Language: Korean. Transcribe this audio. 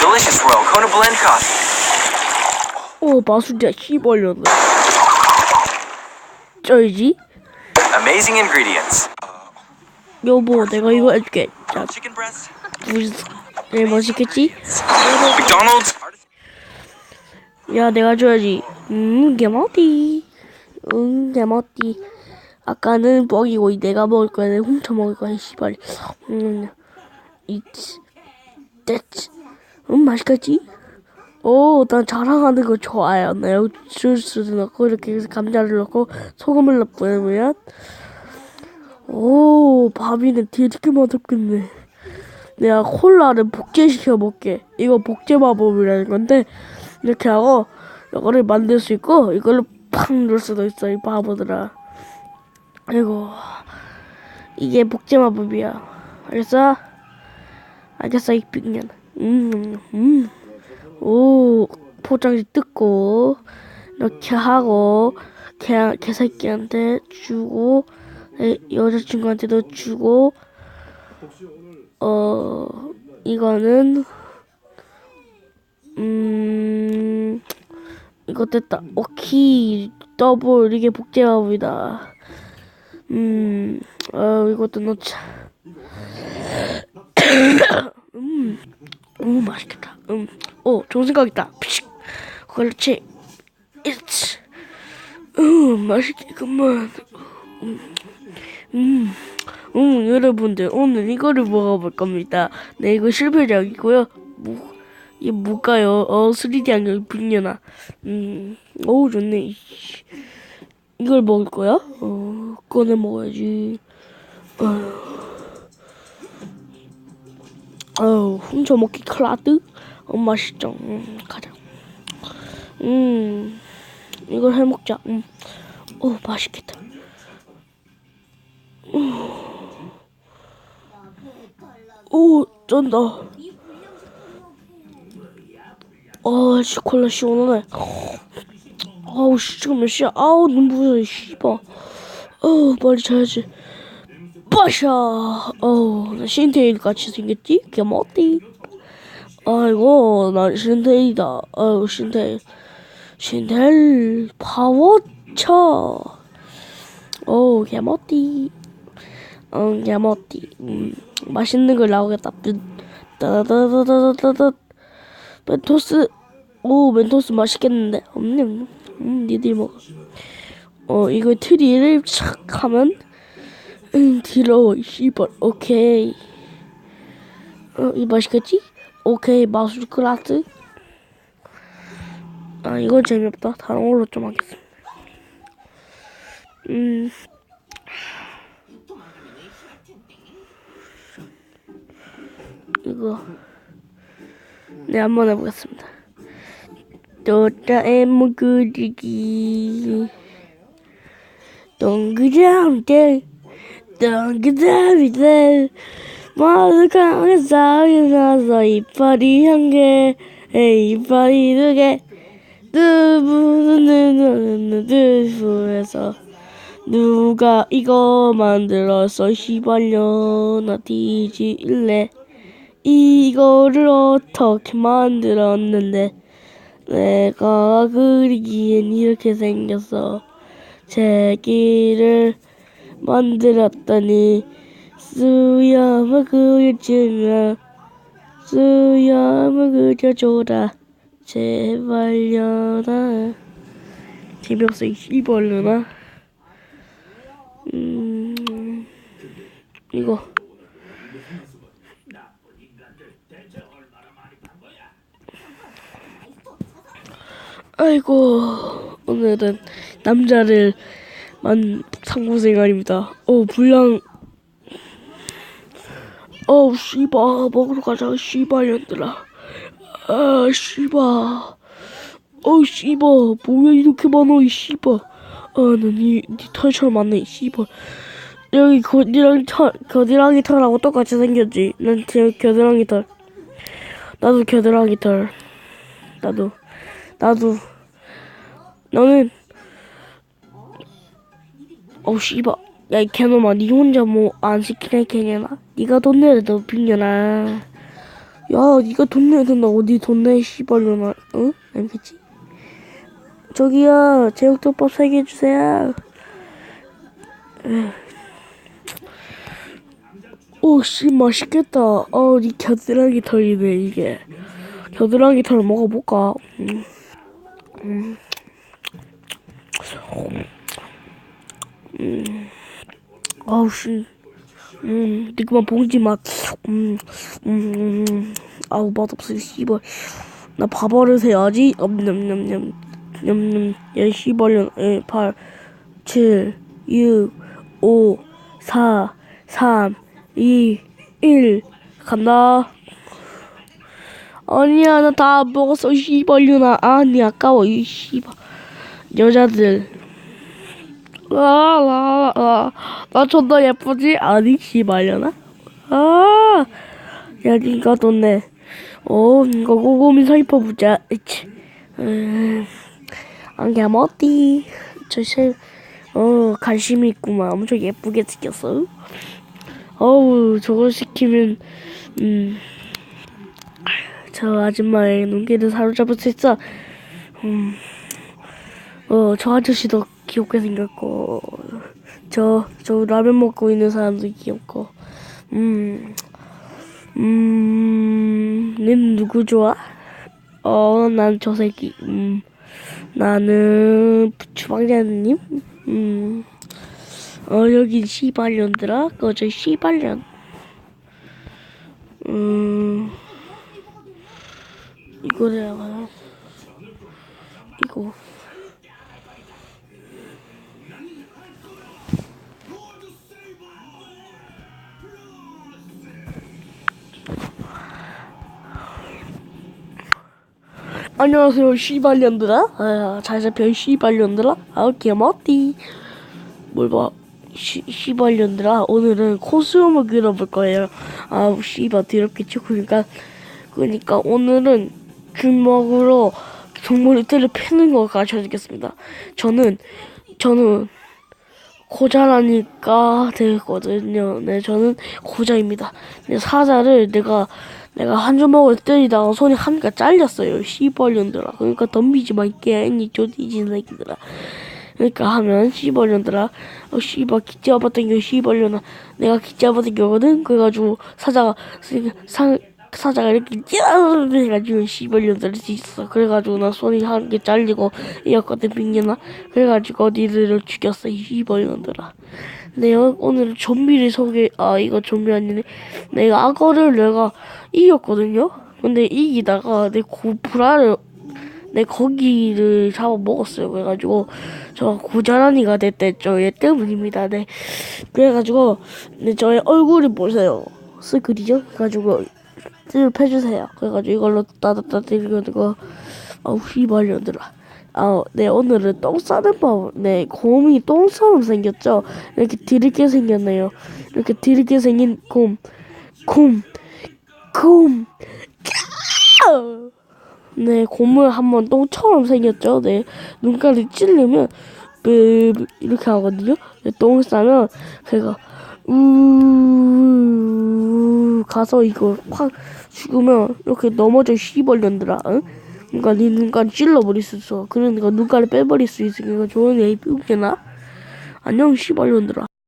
Delicious Royal Kona Blend Coffee. 어 마술자 씨발년아 쩔지? Amazing ingredients. 여보 내가 이거 해줄게 자. 무슨 네 맛있겠지? McDonald's. 야 내가 줘야지 음 개맛이 음 개맛이 아까는 먹이고 내가 먹을 거야 내가 훔쳐 먹을 거야 씨발 음 이츠 됐지? 음 맛있겠지? 오 난 자랑하는 거 좋아요. 내가 주스를 넣고 이렇게 해서 감자를 넣고 소금을 넣으면. 오 밥이는 되게 맛없겠네. 내가 콜라를 복제시켜 먹게. 이거 복제 마법이라는 건데 이렇게 하고 이거를 만들 수 있고 이걸로 팍 넣을 수도 있어 이 바보들아. 아이고 이게 복제 마법이야. 알겠어? 알겠어 이 빅년. 음, 음음 오 포장지 뜯고 이렇게 하고 개, 개새끼한테 주고 내 여자친구한테도 주고 어 이거는 음 이거 됐다. 오키 더블 이게 복제마법이다. 음어 이것도 넣자 음, 음 맛있겠다 음 오 좋은 생각 있다 피식 그렇지 it's 음 맛있겠구만 음, 음, 여러분들, 오늘 이거를 먹어볼 겁니다. 네, 이거 실패작이고요. 뭐, 이게 뭘까요? 어, 3D 안경 빅년아. 음, 어우, 좋네. 이걸 먹을 거야? 어, 꺼내 먹어야지. 어, 어 훔쳐 먹기 클라드? 어, 맛있죠? 음, 가자. 음, 이걸 해 먹자. 음, 어, 맛있겠다. 오, 쩐다. 아, 씨, 콜라 시원하네. 아우, 씨, 지금 몇 시야? 아우, 눈부셔, 씨발. 어우, 빨리 자야지. 빠샤! 어우, 나 신테일 같이 생겼지? 개멋띠. 아이고, 난 신테일이다. 아유, 신테일. 신테일, 파워차. 어우, 개멋띠. 응, 야모띠. 음, 맛있는 걸 나오겠다. 따다다다다다다. 멘토스. 오, 멘토스 맛있겠는데. 음, 음, 니들 먹어. 어, 이거 트리를 착 하면, 응, 뒤로, 씨발, 오케이. 어, 이 맛있겠지? 오케이, 마술 클라스. 아, 이건 재미없다. 다른 걸로 좀 하겠습니다. 음. 이거 네 한번 해보겠습니다. 또따의 그리기 동그랑대 동그다리대 마스카에 싸이 나서 이빨이 한 개 이빨이 두 개. 두부는 두부에서 누가 이거 만들었어 시발년아 뒤질래? 이거를 어떻게 만들었는데? 내가 그리기엔 이렇게 생겼어. 제기를 만들었더니. 수염을 그려주면 수염을 그려줘라. 제발려나 재미없어 이 씨발려나? 음 이거. 아이고 오늘은 남자를 만 상고생활입니다. 어 불량. 어우 씨바 먹으러 가자 씨발년들아 아 씨바. 어우 씨바 뭐야 이렇게 많아 이 씨바. 아나니 니 털처럼 많네 이 씨바. 여기 거지랑이 털 겨드랑이 털하고 똑같이 생겼지. 난제 겨드랑이 털. 나도 겨드랑이 털. 나도 나도. 너는 어우 씨발 야 이 개놈아 니 혼자 뭐 안 시키네 개냐나 니가 돈 내라 너 빙년아 야, 니가 돈 내야 된다고. 니돈 내, 씨발려나. 응? 알겠지? 저기요, 제육덮밥 세개 주세요. 오, 씨, 맛있겠다. 어, 니 겨드랑이 털이네, 이게. 겨드랑이 털 먹어볼까? 음. 음. 음. 아우, 씨. 음, 니그만 봉지 맛. 음, 음, 음. 아우, 맛없어, 씨발. 나 밥버릇 해야지. 엄냠냠냠. 냠냠. 야, 씨발년. 에, 8, 7, 6, 5, 4, 3, 2, 1. 간다. 아니야, 나 다 먹었어, 씨발년아. 아니, 아까워, 이 씨발. 여자들. 아, 아, 아, 나 존나 예쁘지? 아니, 씨발려나? 아, 야, 니가 돈 내. 어, 이거 고고미 살펴 보자. 으치. 음, 안개 어디? 저, 새, 어, 관심이 있구만. 엄청 예쁘게 생겼어. 어우, 저거 시키면, 음, 저 아줌마의 눈길을 사로잡을 수 있어. 음, 어, 저 아저씨도 귀엽게 생겼고, 저, 저 라면 먹고 있는 사람도 귀엽고, 음, 음, 는 누구 좋아? 어, 난 저 새끼, 음, 나는 주방장님, 음, 어, 여긴 씨발년들아, 거저 씨발년, 음, 이거래요, 이거. 안녕하세요 씨발년들아. 아, 잘 잡혀 씨발년들아. 아 개맛띠 뭘봐 씨발년들아. 오늘은 코스염을 그려볼 거예요. 아우 씨발 더럽게 치고니까. 그러니까 오늘은 주먹으로 정말 이때를 패는 거 가르쳐주겠습니다. 저는 저는 고자라니까 되거든요. 네, 저는 고자입니다. 네, 사자를 내가 내가 한 주먹을 때리다가 손이 한 개가 잘렸어요. 씨벌년들아. 그러니까 덤비지 마, 이게 쪼디진 새끼들아. 그러니까 하면 씨벌년들아. 어, 씨발 기자 봤던 게 씨벌년아. 내가 기자 봤던 거거든. 그래가지고 사자가 상 사자가 이렇게 찌르르 해가지고 씨발년들이 있어. 그래가지고 나 손이 한 개 잘리고 이었거든 빙년아. 그래가지고 니들을 죽였어 이 씨발년들아. 내가 오늘 좀비를 소개 아 이거 좀비 아니네. 내가 악어를 내가 이겼거든요. 근데 이기다가 내 고브라를 내 거기를 잡아 먹었어요. 그래가지고 저 고자란이가 됐댔죠. 얘 때문입니다. 네. 그래가지고 네 저의 얼굴을 보세요. 스크리죠? 그래가지고 찌를 패주세요. 그래가지고 이걸로 따다따 때리고 아우 씨발년들아. 아, 네 오늘은 똥 싸는 법. 네 곰이 똥처럼 생겼죠. 이렇게 드럽게 생겼네요. 이렇게 드럽게 생긴 곰, 곰, 곰. 까! 네 곰을 한번 똥처럼 생겼죠. 네 눈깔이 찔리면 그 이렇게 하거든요. 네, 똥 싸면 걔가 우 가서 이거 확 죽으면 이렇게 넘어져 씨벌년들아 응? 그러니까 네 눈깔 찔러버릴 수 있어. 그러니까 눈깔을 빼버릴 수 있으니까 좋은 애이 뿅게나? 안녕 씨벌년들아